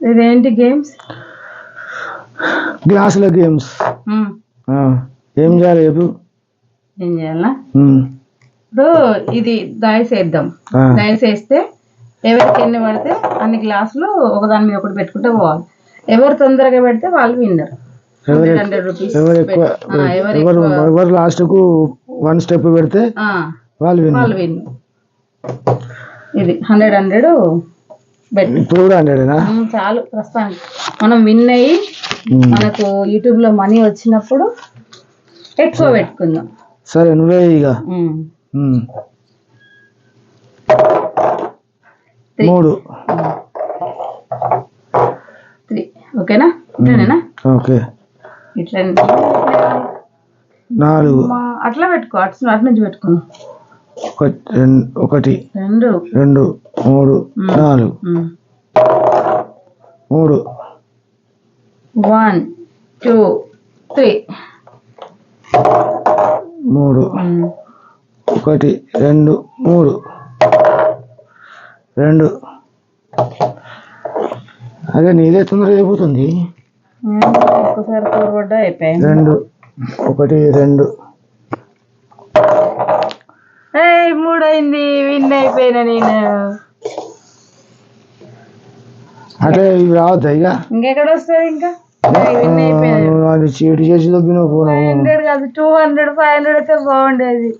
ఇదేంటి గేమ్స్ గ్లాసుల గేమ్స్ ఏం చేయాలి చెప్పు? ఏం చేయాలా? ఇప్పుడు ఇది దాయిస్ వేస్తే ఎవరికి ఎన్ని పడితే అన్ని గ్లాసులు ఒకదాని మీద ఒకటి పెట్టుకుంటే పోవాలి. ఎవరు తొందరగా పెడితే వాళ్ళు విన్నర్ హండ్రెడ్ రూపీస్ ఎవరు ఎక్కువ వన్ స్టెప్ పెడితే వాళ్ళు విన్ ఇది హండ్రెడ్ హండ్రెడ్ బెట్ ఇప్పుడు కూడా హండ్రెడేనా చాలు ప్రస్తుతానికి. మనం విన్ అయ్యి మనకు యూట్యూబ్లో మనీ వచ్చినప్పుడు ఎక్కువ పెట్టుకుందాం. సరే నువ్వే ఇక. మూడు. త్రీ ఓకేనా? ఇట్లనేనా? ఓకే. ఇట్లా నాలుగు. అట్లా పెట్టుకో అటు అటు నుంచి పెట్టుకున్నాం ఒకటి రెండు ఒకటి రెండు. మూడు నాలుగు. మూడు. One two three. మూడు. ఒకటి రెండు మూడు. రెండు. అదే నీదే తొందరగా అయిపోతుంది. ఒక్కసారి అయిపోయాయి రెండు ఒకటి రెండు. ఏయ్, మూడు అయింది విన్ అయిపోయినా నేను. అంటే ఇవి రావద్దా ఇక? ఇంకెక్కడ వస్తుంది ఇంకా అది చీటి చేసి దొబ్బిన హండ్రెడ్ కాదు టూ హండ్రెడ్ ఫైవ్ హండ్రెడ్ అయితే బాగుండేది.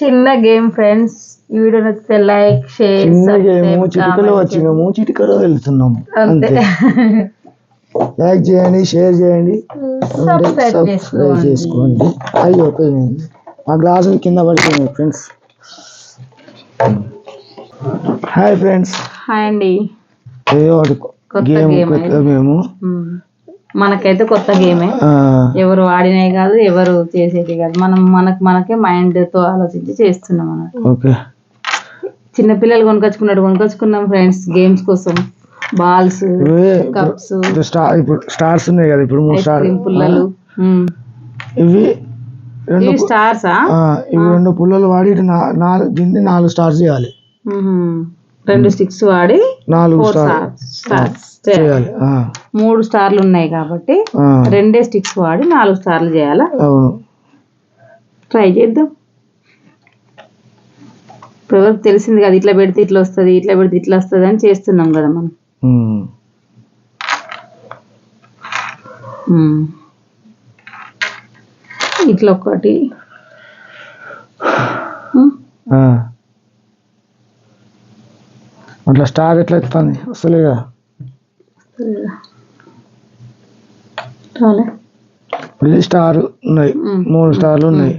చిన్న గేమ్ ఫ్రెండ్స్. ఈ వీడియో నచ్చితే లైక్ షేర్ చిన్న గేము చిటికలో వచ్చినాము చిటికలో వెళ్తున్నాము అంతే. లైక్ చేయండి షేర్ చేయండి సబ్స్క్రైబ్ చేసుకోండి. అయ్యో పోయింది మా గ్లాసులు కింద పడిపోయినాయి ఫ్రెండ్స్. Hi friends. హాయ్ అండి. గేమ్ మేము. మనకైతే కొత్త గేమే. ఎవరు ఆడినవి కాదు ఎవరు చేసేది కాదు. మనం మనకు మనకే మైండ్తో ఆలోచించి చేస్తున్నాం ఓకే. చిన్న పిల్లలు కొనుకొచ్చుకున్నట్టు కొనుకొచ్చుకున్నాం ఫ్రెండ్స్ గేమ్స్ కోసం. Balls cups. స్టార్స్ ఉన్నాయి కదా ఇప్పుడు పుల్లలు. ఇవి రెండు ఇవి స్టార్సా ఆ, ఇవి రెండు పుల్లలు వాడి ఇటు నాలుగు దీన్ని నాలుగు స్టార్స్ చేయాలి. రెండు స్టిక్స్ వాడి నాలుగు స్టార్స్ చేయాలి. మూడు స్టార్లు ఉన్నాయి కాబట్టి రెండే స్టిక్స్ వాడి నాలుగు స్టార్లు చేయాలా? ట్రై చేద్దాం. ఎవరికి తెలిసింది కదా ఇట్లా పెడితే ఇట్లా వస్తుంది ఇట్లా పెడితే ఇట్లా వస్తుంది అని చేస్తున్నాం కదా మనం. ఇట్లా ఒకటి. అట్లా స్టార్ ఎట్లా ఎత్తుంది అసలుగా స్టార్ ఉన్నాయి. మూడు స్టార్లు ఉన్నాయి.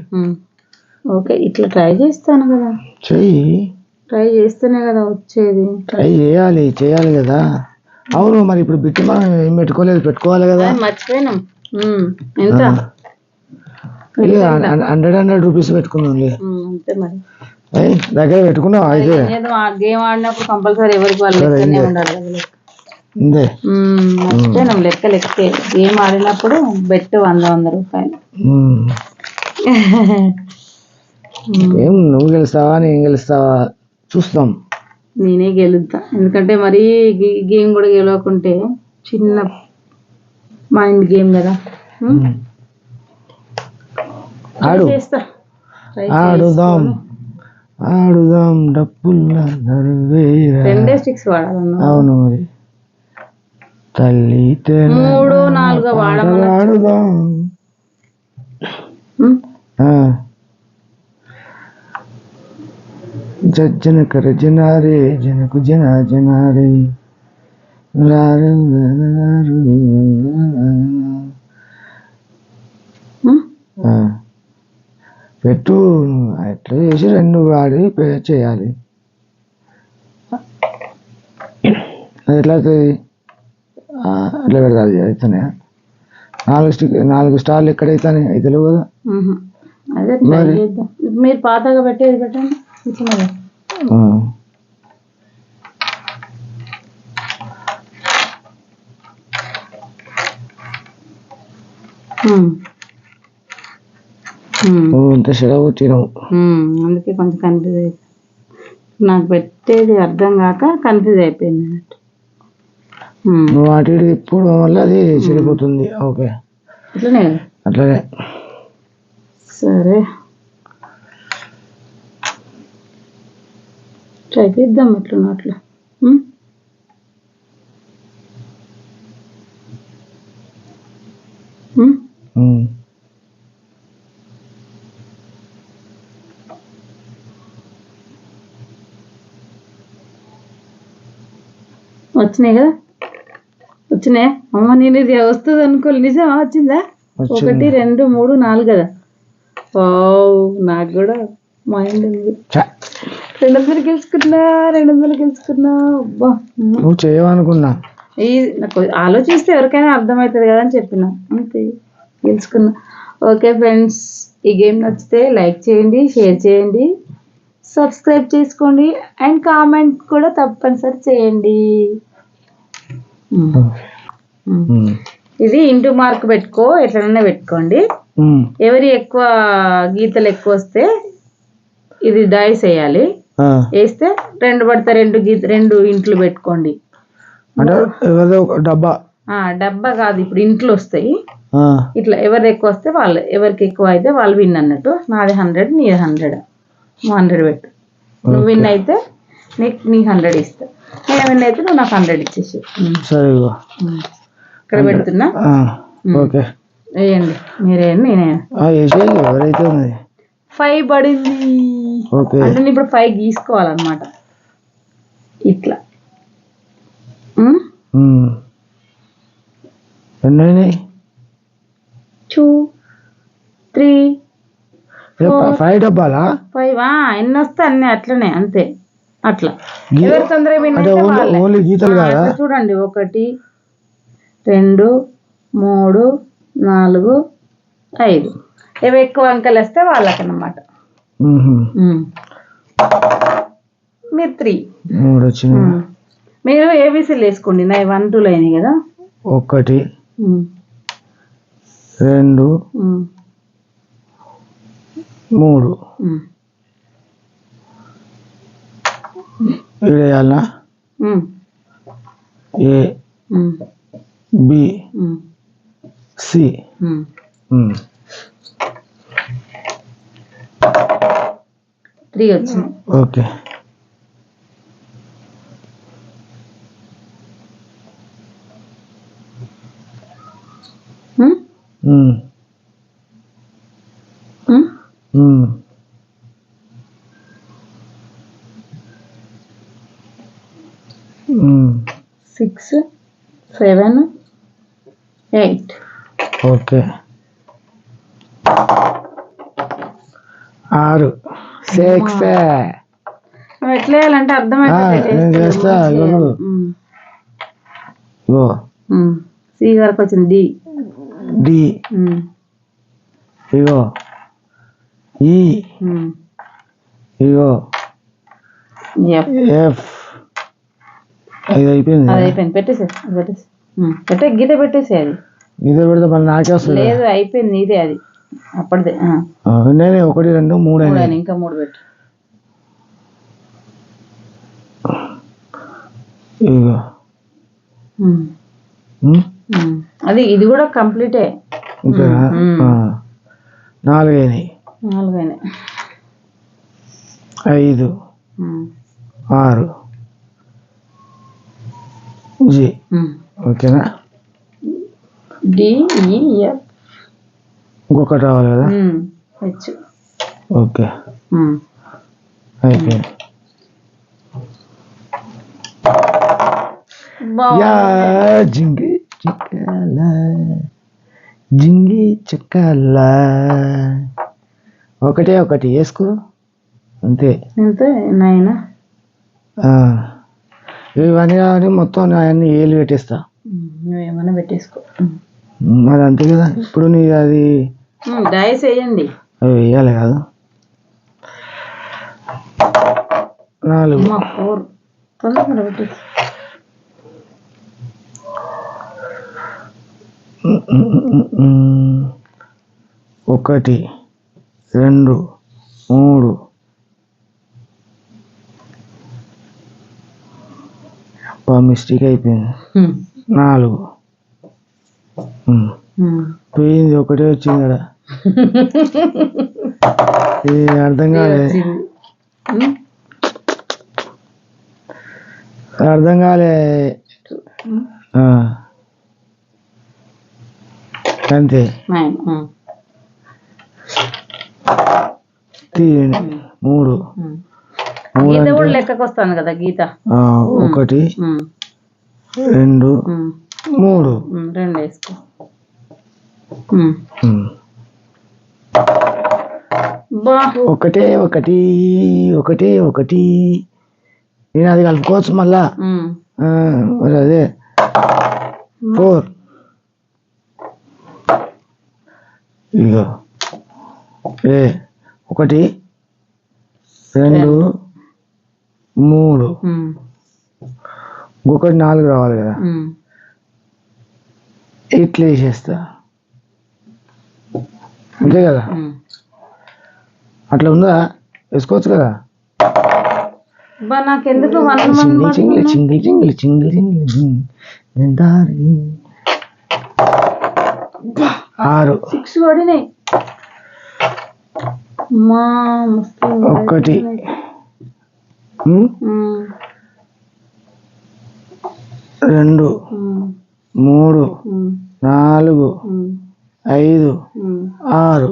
ఓకే ఇట్లా ట్రై చేస్తాను కదా. చెయ్యి. ట్రై చేస్తేనే కదా వచ్చేది. ట్రై చేయాలి చేయాలి కదా. అవును మరి ఇప్పుడు బిట్టి మనం ఏం పెట్టుకోలేదు పెట్టుకోవాలి కదా. మర్చిపోయినాం. ఎంత? హండ్రెడ్ హండ్రెడ్ రూపీస్ పెట్టుకుందాం మ్మ్, అంతే మరి. దగ్గర పెట్టుకున్నావు అయితే? గేమ్ ఆడినప్పుడు కంపల్సరీ ఎవరికి వాళ్ళు ఉండాలి. ఇందే. మర్చిపోయినాం లెక్క లెక్కే. గేమ్ ఆడినప్పుడు బెట్ వంద వంద రూపాయలు. ఏం నువ్వు గెలుస్తావా నేను గెలుస్తావా? చూస్తాం. నేనే గెలుద్దా? ఎందుకంటే మరీ గేమ్ కూడా గెలవకుంటే చిన్న మైండ్ గేమ్ కదా. ఆడు. ఆడుదాం. ఆడుదాం. డప్పుల్లా దరువేరా. రెండే స్టిక్స్ వాడాలన్నా. అవును మరి. తల్లి మూడు నాలుగు వాడమన్నా ఆడుదాం. మ్మ్? ఆ. జజ్జన కర జనారే జనకు జన జనారే. రారు రారు మ్మ్? ఆ. పెట్టు ఎట్లా చేసి రెండు వాడి పే చేయాలి. అది ఎట్లా అవుతుంది? ఎట్లా పెడతాది? అవుతానే నాలుగు స్టిక్ నాలుగు స్టార్లు ఎక్కడ అవుతాయి అయితే కదా. మీరు? పాతగా పెట్టేది పెట్టండి. ఓ, పుట్టినవు ఉమ్, అందుకే కొంచెం కన్ఫ్యూజ్ అయిపోయింది నాకు పెట్టేది అర్థం కాక కన్ఫ్యూజ్ అయిపోయింది ఇటు తిప్పడం వల్ల అది చెడిపోతుంది. ఓకే. ఇట్లనే కదా? అట్లాగే సరే. ట్రై చేద్దాం ఎట్లా అట్లా. వచ్చినాయి కదా? వచ్చినాయి? అమ్మ నేను ఇది వస్తుంది అనుకోలే. నిజమా వచ్చిందా. ఒకటి రెండు మూడు నాలుగు కదా? వావ్ నాకు కూడా మైండ్ ఉంది. రెండు వందలు గెలుచుకున్నా రెండు వందలు గెలుచుకున్నా. అబ్బా. నువ్వు చేయవనుకున్నా. ఈ నాకు ఆలోచిస్తే ఎవరికైనా అర్థమవుతుంది కదా అని చెప్పిన. అంతే గెలుచుకున్నా. ఓకే ఫ్రెండ్స్ ఈ గేమ్ నచ్చితే లైక్ చేయండి షేర్ చేయండి సబ్స్క్రైబ్ చేసుకోండి అండ్ కామెంట్ కూడా తప్పనిసరి చేయండి. ఇది ఇంటూ మార్క్ పెట్టుకో ఎట్లనైనా పెట్టుకోండి. ఎవరి ఎక్కువ గీతలు ఎక్కువ వస్తే ఇది డైస్ వేయాలి. వేస్తే రెండు పడితే రెండు గీత రెండు ఇంట్లు పెట్టుకోండి. అంటే డబ్బా. డబ్బా కాదు ఇప్పుడు ఇంట్లో వస్తాయి. ఇట్లా ఎవరు ఎక్కువ వస్తే వాళ్ళు ఎవరికి ఎక్కువ అయితే వాళ్ళు విన్ అన్నట్టు. నాది హండ్రెడ్ నీది హండ్రెడ్ హండ్రెడ్ పెట్టు. నువ్వు విన్ అయితే నీకు నీ హండ్రెడ్ ఇస్తా. నేను విన్ అయితే నువ్వు నాకు హండ్రెడ్ ఇచ్చేసి సరే. ఇక్కడ పెడుతున్నా. ఓకే. వేయండి మీరేయండి నేనే? ఎవరైతే ఉంది ఫైవ్ పడింది. ఓకే. అంటే నేను ఇప్పుడు ఫైవ్ గీసుకోవాలన్నమాట. ఇట్లా. ఉమ్, ఉమ్. ఎన్ని అయినాయి? టూ త్రీ ఫైవ్ డబ్బాలా? ఫైవ్ ఆ, ఎన్ని వస్తే అన్ని అట్లనే అంతే. అట్లా. ఎవరు తొందరగా చూడండి. ఒకటి రెండు మూడు నాలుగు ఐదు. ఇవి ఎక్కువ అంకెలు వస్తే వాళ్ళకన్నమాట. ఉమ్. మీరు త్రీ. మూడు. మీరు ఏబీసీలు వేసుకోండి. నా వన్ టూలు అయినాయి కదా? ఒకటి. రెండు. మూడు. ఉమ్. ఇక్కడ వేయాలనా ఉమ్. ఏ ఉమ్. బి ఉమ్. సి ఉమ్. ఉమ్. త్రీ వచ్చింది okay six seven eight. Okay. ఆరు. సిక్స్. ఎట్లా వేయాలంటే నేను చేస్తా. ఓ సి వరకు వచ్చింది. డి. డి. ఇగో ఈ. ఇగో ఎఫ్. ఇది అయిపోయింది అది అయిపోయింది. పెట్టేసే పెట్టేసి పెట్టే గీత పెట్టేసే అది. ఇదే పెడితే మళ్ళీ నాకే వస్తుంది? లేదు అయిపోయింది ఇదే అది. అప్పటిదే నేనే ఒకటి రెండు మూడు ఇంకా మూడు పెట్టు. అది ఇది కూడా కంప్లీటే. ఇంతేనా ఉమ్. ఆ. నాలుగు అయినాయి. నాలుగైనా ఐదు. ఆరు. జి ఓకేనా ఈ ఎఫ్ ఇంకొకటి రావాలి కదా? హెచ్ ఓకే అయిపోయింది. యా జింగి చిక్కల జింగి చిక్కల. ఒకటే ఒకటి వేసుకో. అంతే నైన్? ఆ. ఇవన్నీ కానీ మొత్తం అన్ని ఏలు పెట్టేస్తా. నువ్వేమన్నా పెట్టేసుకో. మరి అంతే కదా ఇప్పుడు నీ అది డైస్ వేయండి. అవి వేయాలి కాదు. నాలుగు. తొందరగా పెట్టేసి ఒకటి రెండు మూడు అబ్బా మిస్టేక్ అయిపోయింది. నాలుగు. పోయింది ఒకటే వచ్చింది ఇక్కడ ఇది అర్థం కాలే. అర్థం కాలే. అంతే. తీయండి. మూడు గీత కూడా అంటే లెక్కకు వస్తాను కదా గీత. ఒకటి. రెండు. మూడు. రెండు వేసుకో. ఒకటే ఒకటి ఒకటే ఒకటి. నేను అది కలుపుకోవచ్చు మళ్ళా. అదే. ఫోర్. ఇగో. ఏ ఒకటి. రెండు మూడు. ఇంకొకటి నాలుగు రావాలి కదా. ఇట్లా వేసేస్తా అంతే కదా. అట్లా ఉందా? వేసుకోవచ్చు కదా? నాకెందుకు చింగిల్ చింగిల్? చింగిల్ చింగిల్ చింగిల్ చింగిల్ దారి ఆరు. సిక్స్ పడినాయి రెండు. మూడు. నాలుగు. ఐదు. ఆరు.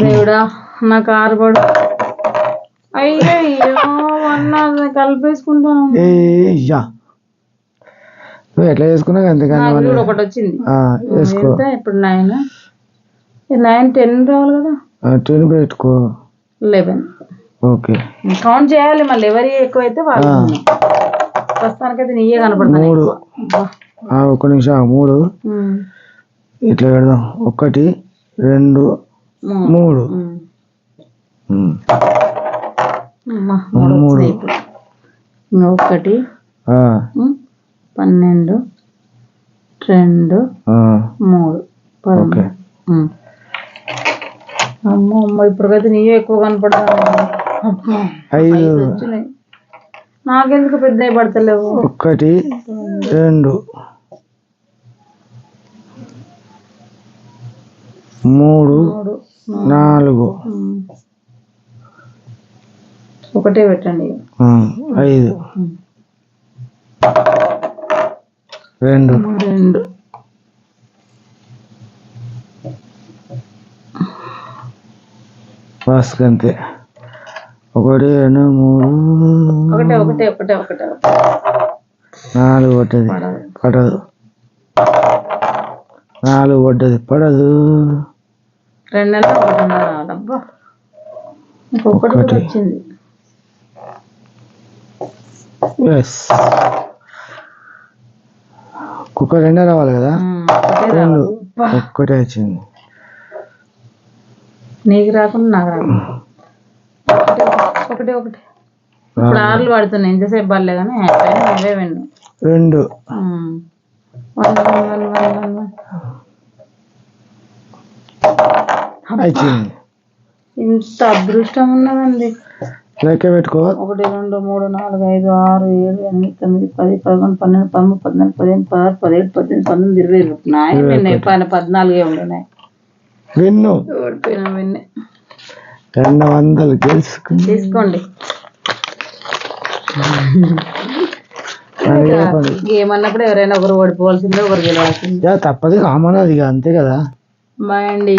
దేవుడా నాకు ఆరు పడు అయ్యయ్యో అన్న కలిపేసుకుంటాను నువ్వు ఎట్లా చేసుకున్నావు అంతేకాని ఒకటి వచ్చింది వేసుకో ఇప్పుడు నైన్ నైన్ టెన్ రావాలి కదా టెన్ పెట్టుకో లెవెన్ ఓకే. కౌంట్ చేయాలి మళ్ళీ. ఎవరి ఎక్కువైతే వాళ్ళు. ప్రస్తుతానికైతే నీయే కనపడతాను మూడు. ఆ, ఒక్క నిమిషం. మూడు. ఇట్లా పెడదాం. ఒకటి రెండు మూడు. మూడు. ఇప్పుడు. ఒకటి. పన్నెండు. రెండు. మూడు. ఓకే. పదమూడు. అమ్మో అమ్మ ఇప్పటికైతే నీవే ఎక్కువ కనపడతాను ఐదు. నాకెందుకు పెద్దవి పడతలేవు ఒకటి రెండు. మూడు నాలుగు. ఒకటే పెట్టండి. ఐదు. రెండు. రెండు. బస్ అంతే ఒకటి రెండు మూడు. ఒకటే ఒకటే ఒకటే ఒకటే. నాలుగు పడ్డది. పడదు. నాలుగు పడ్డది. పడదు. అబ్బా ఇంకొకటి. వచ్చింది. ఎస్ కుక్క రెండే రావాలి కదా? రెండు. ఒక్కటే వచ్చింది. నీకు రాకుండా నాకు రాకుండా ఒకటే ఒకటే. ఇప్పుడు ఆరులు పడుతున్నాయి ఎంతసేపు పడలే కానీ అవే వెన్ను. రెండు. ఇంత అదృష్టం ఉన్నదండి. లెక్క పెట్టుకో. ఒకటి రెండు మూడు నాలుగు ఐదు ఆరు ఏడు ఎనిమిది తొమ్మిది పది పదకొండు పన్నెండు పదమూడు పద్నాలుగు పదిహేను పదహారు పదిహేడు పద్దెనిమిది పంతొమ్మిది ఇరవై ఇరవై నాయ విన్నాయి పైన పద్నాలుగే ఉండినాయి విన్ను. ఓడిపోయినా విన్నే. రెండు వందలు గెలుచుకుని తీసుకోండి. గేమ్ అన్నప్పుడు ఎవరైనా ఒకరు ఓడిపోవాల్సిందే ఒకరు గెలవాల్సిందే. తప్పదు కామన్ అది అంతే కదా. బాయ్ అండి.